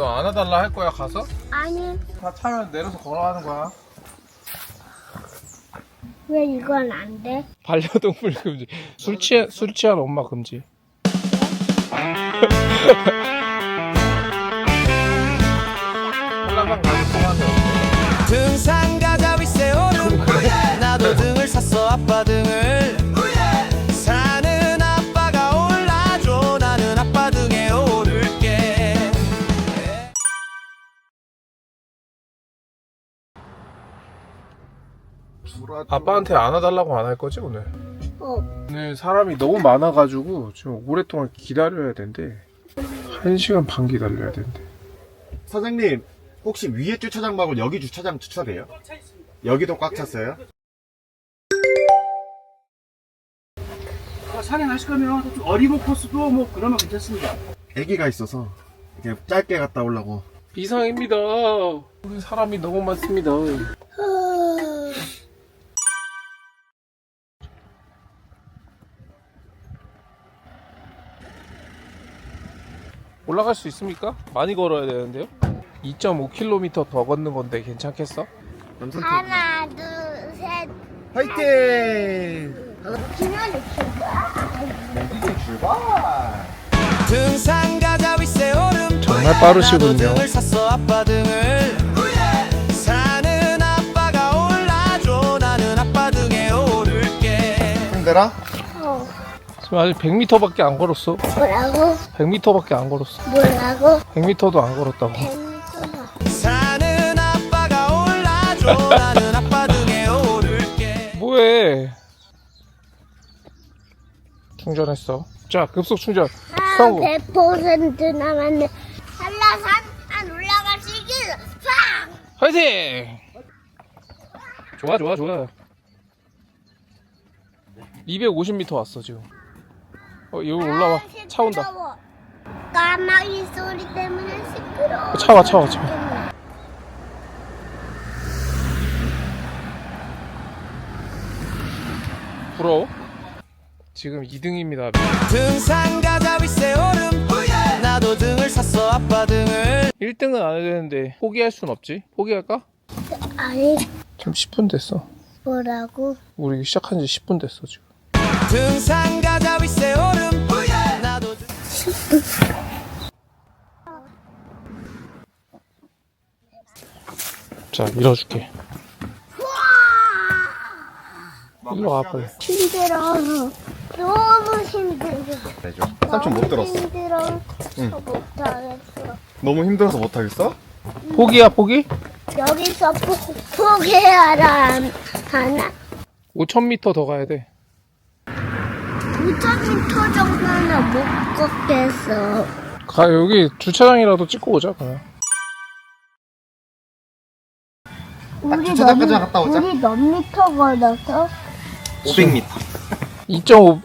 너 안아달라 할 거야 가서? 아니, 다 차면 내려서 걸어가는 거야. 왜 이건 안 돼? 반려동물 금지. 술 취한 술 취한 엄마 금지. 한라산 가서 통화하면 등산 아빠한테 안아달라고 안 할 거지 오늘? 어, 오늘 사람이 너무 많아가지고 지금 오랫동안 기다려야 된대 한 시간 반 기다려야 된대 사장님, 혹시 위에 주차장 말고 여기 주차장 주차돼요? 여기도 꽉 찼어요? 산행하실 거면 좀 어리고 코스도 뭐 그러면 괜찮습니다. 아기가 있어서 이렇게 짧게 갔다 오려고. 비상입니다 오늘 사람이 너무 많습니다 올라갈 수 있습니까? 많이 걸어야 되는데요 2.5km 더 걷는 건데 괜찮겠어? 하나, 둘, 셋. 화이팅! 기념일 출발. 출발! 등산 가자 윗세 오름 정말 빠르시군요. 나도 등을 샀어 아빠 등을 사는 아빠가 올라줘 나는 아빠 등에 오를게 힘들어? 어, 지금 아직 100m밖에 안 걸었어 뭐라고? 100m밖에 안 걸었어 뭐라고? 100m도 안 걸었다고. 사는 아빠가 올라줘 나는 아빠 등에 오를게 뭐해 충전했어 자 급속 충전 아, 성우 100% 남았네. 한라산 안 있겠어. 팡! 화이팅! 좋아 좋아 좋아 250m 왔어 지금 어 여기 올라와 아, 차 온다 시끄러워. 까마귀 소리 때문에 시끄러워. 차 와, 차 와, 차 와. 부러워? 지금 2등입니다 등산 가자 윗세 오름 나도 등을 샀어 아빠 등을 1등은 안 해야 되는데 포기할 순 없지 포기할까? 아니, 지금 10분 됐어 뭐라고? 우리 시작한 지 10분 됐어 지금 등산 가자 윗세 오름 나도 등- 자 밀어줄게 일로 와 빨리 힘들어. 너무 힘들어. 해줘. 삼촌 못 들었어. 힘들어. 응. 못하겠어. 너무 힘들어서 못하겠어? 포기야 포기? 여기서 포, 포기하라 하나? 5000m 더 가야 돼 5,000m 정도는 못 걷겠어. 가 여기 주차장이라도 찍고 오자 그냥 우리 주차장까지 몇- 갔다 오자. 우리 몇 미터 걸어서? 500m. 2.5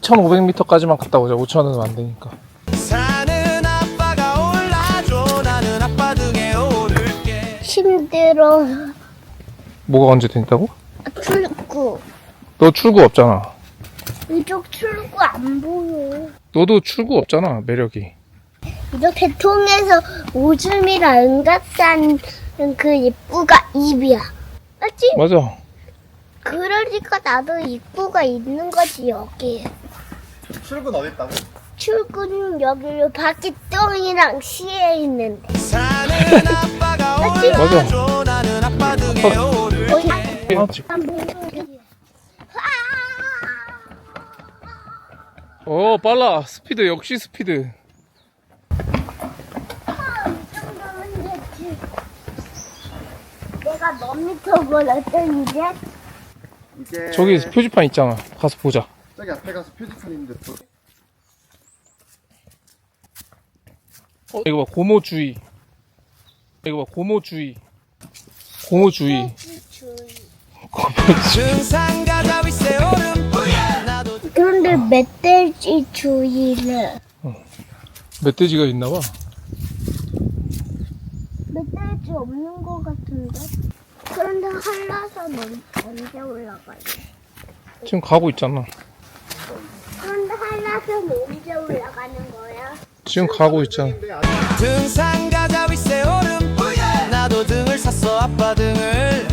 2,500m까지만 갔다 오자 5,000은 안 되니까 사는 아빠가 올라줘 나는 아빠 등에 오를게 힘들어. 뭐가 언제 된다고? 출구. 너 출구 없잖아 이쪽 출구 안 보여. 너도 출구 없잖아 매력이 이렇게 통해서 오줌이랑 은갑산 그 입구가 입이야. 맞지? 맞아 그러니까 나도 입구가 있는 거지 여기. 출근 어디 있다고? 출구는 여기로 바퀴 똥이랑 시에 있는데. 아빠가 맞지? 아빠 등에 오를게 어디? 아, 지 어 빨라. 스피드 역시 스피드. 내가 몇 미터 걸었던 이제? 이게 저기 표지판 있잖아. 가서 보자. 저기 앞에 가서 표지판 있는데 또. 어, 이거 봐 고모주의. 이거 봐 고모주의. 고모주의. 오름 나도 그런데 멧돼지 주의를 멧돼지가 있나 봐 멧돼지 없는 것 같은데? 그런데 한라산 언- 언제 올라가요? 지금 가고 있잖아 그런데 한라산 언제 올라가는 거야? 지금 가고 있잖아. 등산 가자 윗세 오름 나도 등을 샀어 아빠 등을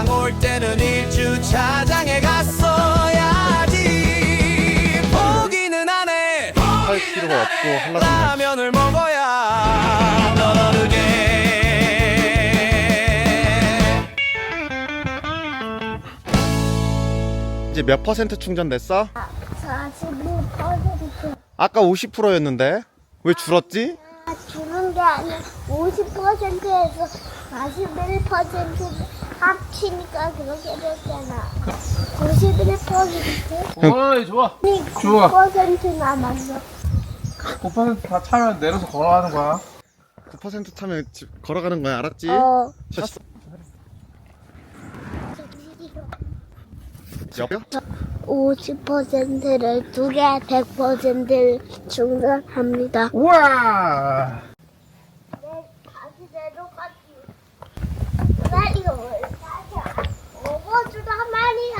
애기랑 올 때는 일주차장에 갔어야지. 포기는 안 해. 할 필요가 없고 한라산 라면을 먹어야 너르게. 이제 몇 퍼센트 충전됐어? 41% 아까 50%였는데 왜 줄었지? 주는 게 아니라 50%에서 41% 합치니까 그렇게 됐잖아. 91%? 어이 좋아. 좋아. 9% 남았어. 5%다 차면 내려서 걸어가는 거야. 9% 타면 집 걸어가는 거야 알았지? 어. 여보요? 50%를 두 개 100%를 충전합니다. 우와. 다시 내려가지. 나 이거 왜 사냐? 먹어주다 말이야.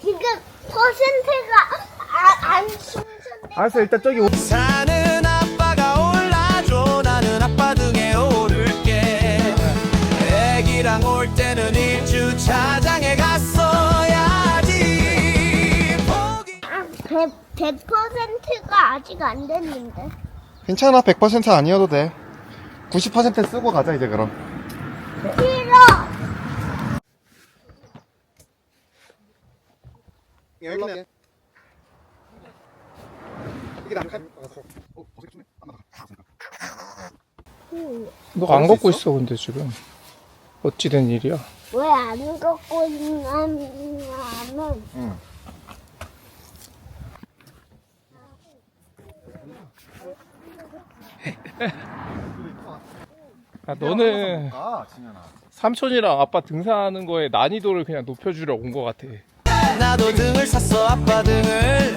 지금 퍼센트가 아, 안 충전돼. 알았어 일단 저기 오- 사는 아빠가 올라줘. 나는 아빠 등에 오를게. 애기랑 올 때는 일주차장에 갔어야지. 포기 100, 100%가 아직 안 됐는데. 괜찮아 100% 아니어도 돼. 90% 쓰고 가자 이제 그럼. 싫어! 연락해 이게 안너안 걷고 있어? 근데 지금. 어찌된 일이야? 왜 안 걷고 있냐면, 응. 아, 너는 아 진현아? 삼촌이랑 아빠 등산하는 거에 난이도를 그냥 높여주려 온 거 같아. 나도 등을 샀어 아빠 등을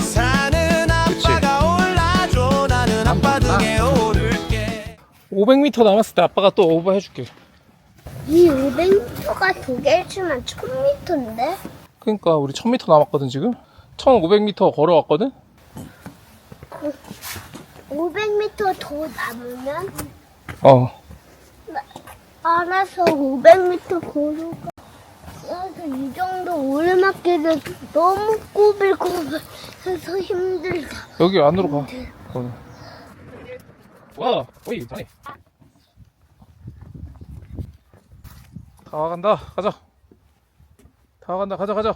사는 아빠가 올라줘 나는 아빠 등에 오를게 500m 남았을 때 아빠가 또 오버 해줄게. 이 500m가 두 개를 주면 1000m인데? 그러니까 우리 1000m 남았거든 지금. 1500m 걸어왔거든. 500m 더 남으면 어. 알아서 500m 걸어가. 그래서 이 정도 오르막길을 너무 꼬불꼬불해서 힘들다. 여기 안으로 가. 어. 와, 어이 잘해. 다 와간다. 가자. 다 와간다. 가자, 가자.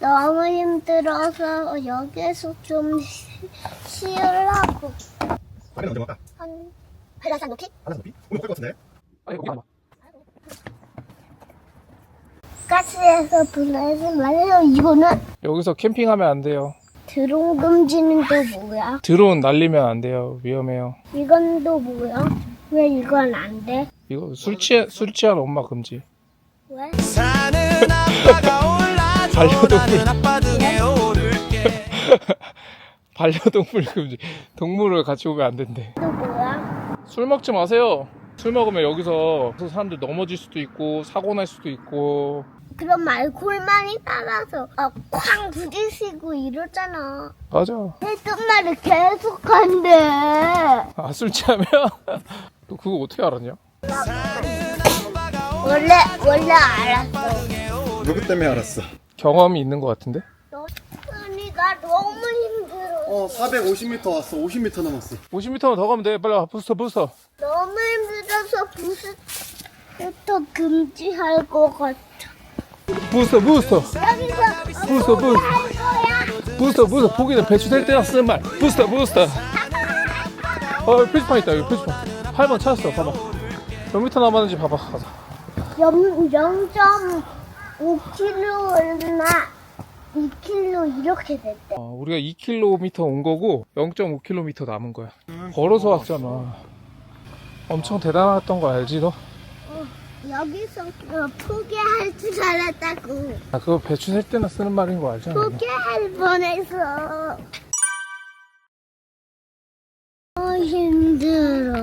너무 힘들어서 여기서 좀 쉬, 쉬려고. 빨리 언제 갈까? 한 한라산 높이? 하나 높이? 오늘 갈것 같은데? 아니, 여기 가봐. 가스에서 보내지 말아요. 이거는 여기서 캠핑하면 안 돼요. 드론 금지는 또 뭐야? 드론 날리면 안 돼요. 위험해요. 이건 또 뭐야? 왜 이건 안 돼? 이거 술 취한 술 취한 엄마 금지. 왜? 사는 아빠가 반려동물. 오를게 반려동물 금지. 동물을 같이 오면 안 된대. 또 뭐야? 술 먹지 마세요. 술 먹으면 여기서 사람들 넘어질 수도 있고 사고 날 수도 있고 그럼 많이 따라서 아, 쾅 부딪히고 이러잖아. 맞아. 했던 말을 계속 한대. 아 술 취하면 너 그거 어떻게 알았냐? 원래 원래 알았어. 누구 때문에 알았어? 경험이 있는 것 같은데? 언니가 너무 힘들어. 어 450m 왔어 50m 남았어 50m만 더 가면 돼. 빨리 와. 부스터 부스터. 너무 힘들어서 부스부터 금지할 것 같아. 부스터 부스터. 여기서 부스터 부스터. 할 거야. 부스터 부스터. 포기는 배추될 때나 쓰는 말. 부스터 부스터. 어 표지판 있다. 여기 표지판. 8번 찾았어. 봐봐. 몇 미터 남았는지 봐봐. 가자. 0.5kg나 2kg 이렇게 됐대. 어, 우리가 2km 온 거고 0.5km 남은 거야. 걸어서 왔잖아. 엄청 대단했던 거 알지 너? 여기서 그 포기할 줄 알았다고. 아 그거 배추 셀 때나 쓰는 말인 거 알잖아. 포기할 뻔했어. 힘들어.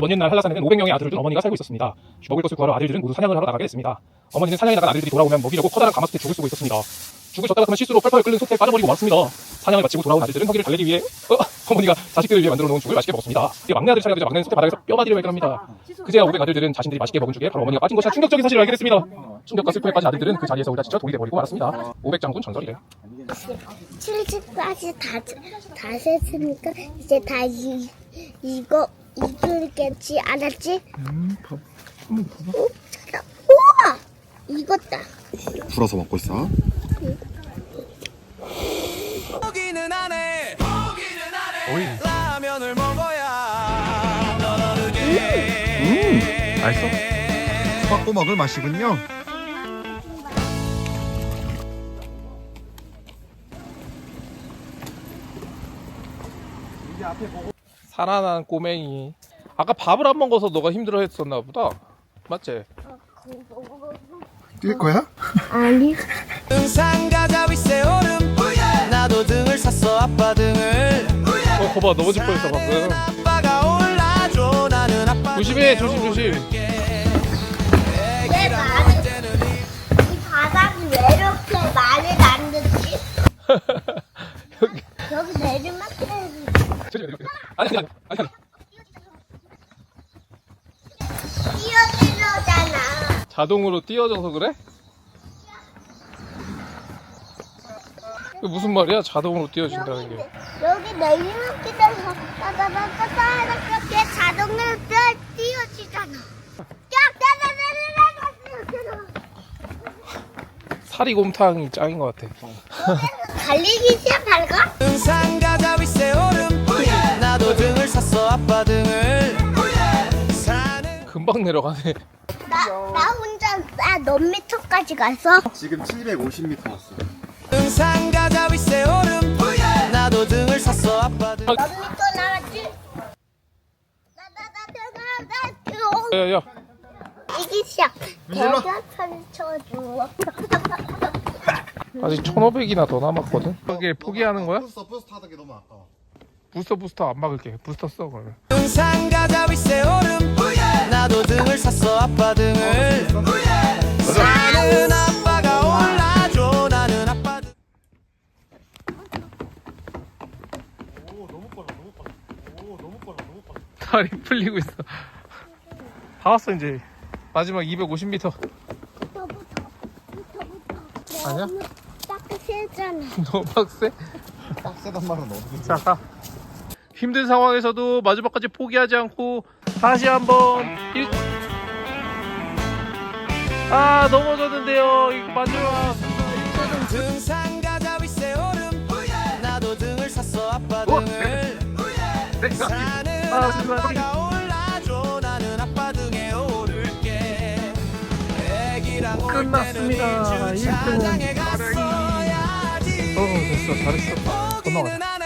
아주 먼 옛날 한라산에는 500명의 아들을 둔 어머니가 살고 있었습니다. 먹을 것을 구하러 아들들은 모두 사냥을 하러 나가게 됐습니다. 어머니는 사냥에 나간 아들들이 돌아오면 먹이려고 커다란 가마솥에 죽을 쓰고 있었습니다. 죽을 줬다 같으면 실수로 펄펄 끓는 솥에 빠져버리고 말았습니다. 사냥을 마치고 돌아온 아들들은 허기를 달래기 위해 어, 어머니가 자식들을 위해 만들어 놓은 죽을 맛있게 먹었습니다. 이제 막내 아들이 찾아가자 막내는 솥에 바닥에서 뼈마디를 발견합니다. 그제야 500 아들들은 자신들이 맛있게 먹은 죽에 바로 어머니가 빠진 것이라 충격적인 사실을 알게 됐습니다. 충격과 슬픔에 빠진 아들들은 그 자리에서 울다 지쳐 돌이 돼버리고 말았습니다. 500장군 전설이래. 70까지 다, 다 셌으니까 이제 다 이, 이거 이거겠지 알았지? 음, 봐. 어? 잠깐. 우와! 이거다. 불어서 먹고 있어. 포기는 안해 라면을 먹어야 너르게 맛있어? 수박 꼬막을 마시군요. 살아난 꼬맹이. 아까 밥을 안 먹어서 너가 힘들어 했었나 보다. 맞지? 뛸 거야? 아니. 등산 가자 윗세 오름 나도 등을 샀어 아빠 등을 어, 거봐 넘어질 뻔했어 방금. 아빠가 올라줘 나는 아빠 조심해, 조심, 조심. 왜 아니, 아니, 아니, 아니. 뛰어들어잖아. 자동으로 띄어져서 그래? 무슨 말이야? 자동으로 띄어진다는 게. 여기 내리막길에서 따다다다다 이렇게 자동으로 뛰어- 뛰어지잖아. 따다다다다다 사리곰탕이 짱인 것 같아. 달리기 시합 할까? 등산 가자 윗세 오름 나도 등을 등을 사는 금방 내려가네. 나, 나 혼자 나몇 미터까지 갔어? 지금 750m 왔어. 등산 가자 윗세 오름 나도 등을 샀어 아빠 등 몇 미터 나왔지? 나나 나 나 나 야야, 이기 시작. 일로. 대결판 쳐줘. 아직 1,500이나 더 남았거든. 이게 포기하는 거야? 부스터 부스터 하던 게 너무 아까워. 부스터 부스터 안 막을게. 부스터 써 그러면. 등산 가자 윗세 오름 나도 등을 샀어 아빠 등을 사는 아빠가 올라줘 나는 아빠 등 다리 풀리고 있어. 다 왔어 이제. 마지막 250m. 아니야? 딱 세잖아. 너무 빡세? 빡세단 말은 어디? 자, 가. 힘든 상황에서도 마지막까지 포기하지 않고 다시 한번 일... 아 넘어졌는데요. 이거 마지막. 등산 가자 윗세 오름 나도 등을 샀어 아빠. 등을 내가 사는 아. 아빠가 올라줘 나는 아빠 등에 오를게 애기랑 올 끝났습니다. 때는 일등. 일주차장에 갔어야지 어 됐어 잘했어. 더 나가자.